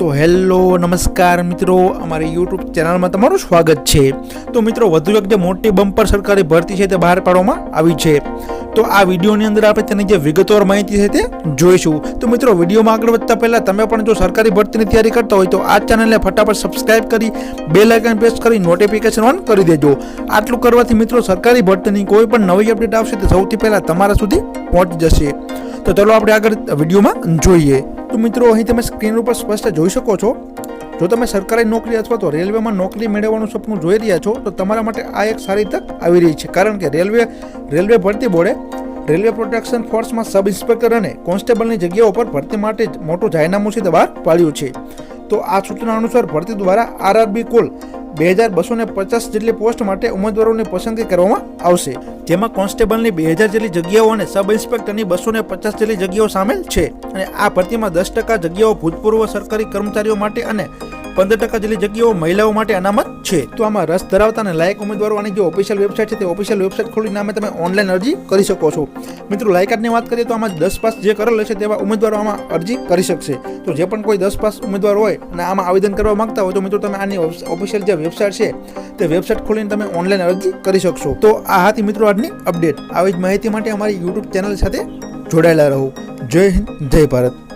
તો હેલો, નમસ્કાર મિત્રો. અમારી યુટ્યુબ ચેનલમાં તમારું સ્વાગત છે. તો મિત્રો, વધુ એક જે મોટી બમ્પર સરકારી ભરતી છે તે બહાર પાડવામાં આવી છે. તો આ વિડીયોની અંદર આપણે તેની જે વિગતવાર માહિતી છે તે જોઈશું. તો મિત્રો, વિડીયોમાં આગળ વધતા પહેલાં તમે પણ જો સરકારી ભરતીની તૈયારી કરતા હોય તો આ ચેનલને ફટાફટ સબસ્ક્રાઇબ કરી બે લાઇકન પ્રેસ કરી નોટિફિકેશન ઓન કરી દેજો. આટલું કરવાથી મિત્રો, સરકારી ભરતીની કોઈ પણ નવી અપડેટ આવશે તો સૌથી પહેલાં તમારા સુધી પહોંચી જશે. તો ચલો આપણે આગળ વિડીયોમાં જોઈએ. તો મિત્રો, અહીં તમે સ્ક્રીન ઉપર સ્પષ્ટ જોઈ શકો છો. જો તમે સરકારી નોકરી અથવા તો રેલવેમાં નોકરી મેળવવાનું સપનું જોઈ રહ્યા છો, તો તમારા માટે આ એક સારી તક આવી રહી છે. કારણ કે રેલવે રેલવે ભરતી બોર્ડે રેલવે પ્રોટેક્શન ફોર્સમાં સબ ઇન્સ્પેક્ટર અને કોન્સ્ટેબલની જગ્યાઓ પર ભરતી માટે મોટું જાહેરનામું છે બહાર પાડ્યું છે. તો આ સૂચના અનુસાર ભરતી દ્વારા આરઆરબી કુલ બે હજાર બસો પચાસ જેટલી પોસ્ટ માટે ઉમેદવારોની પસંદગી કરવામાં આવશે. જેમાં કોન્સ્ટેબલની બે હજાર જેટલી જગ્યાઓ અને સબ ઇન્સ્પેક્ટરની બસો પચાસ જેટલી જગ્યાઓ સામેલ છે. અને આ ભરતીમાં દસ ટકા જગ્યાઓ ભૂતપૂર્વ સરકારી કર્મચારીઓ માટે અને પંદર ટકા જેટલી જગ્યાઓ મહિલાઓ માટે અનામત છે. તો આમાં રસ ધરાવતા અને લાયક ઉમેદવારો આની જે ઓફિશિયલ વેબસાઇટ છે તે ઓફિશિયલ વેબસાઇટ ખોલીને નામે તમે ઓનલાઈન અરજી કરી શકો છો. મિત્રો લાયકાતની વાત કરીએ તો આમાં દસ પાસ જે કરેલ છે તેવા ઉમેદવારો આમાં અરજી કરી શકશે. તો જે પણ કોઈ દસ પાસ ઉમેદવાર હોય અને આમાં આવેદન કરવા માંગતા હોય તો મિત્રો તમે આની ઓફિશિયલ જે વેબસાઇટ છે તે વેબસાઇટ ખોલીને તમે ઓનલાઈન અરજી કરી શકશો. તો આ હતી મિત્રો આજની અપડેટ આવી જ માહિતી માટે અમારી યુટ્યુબ ચેનલ સાથે જોડાયેલા રહો. જય હિન્દ, જય ભારત.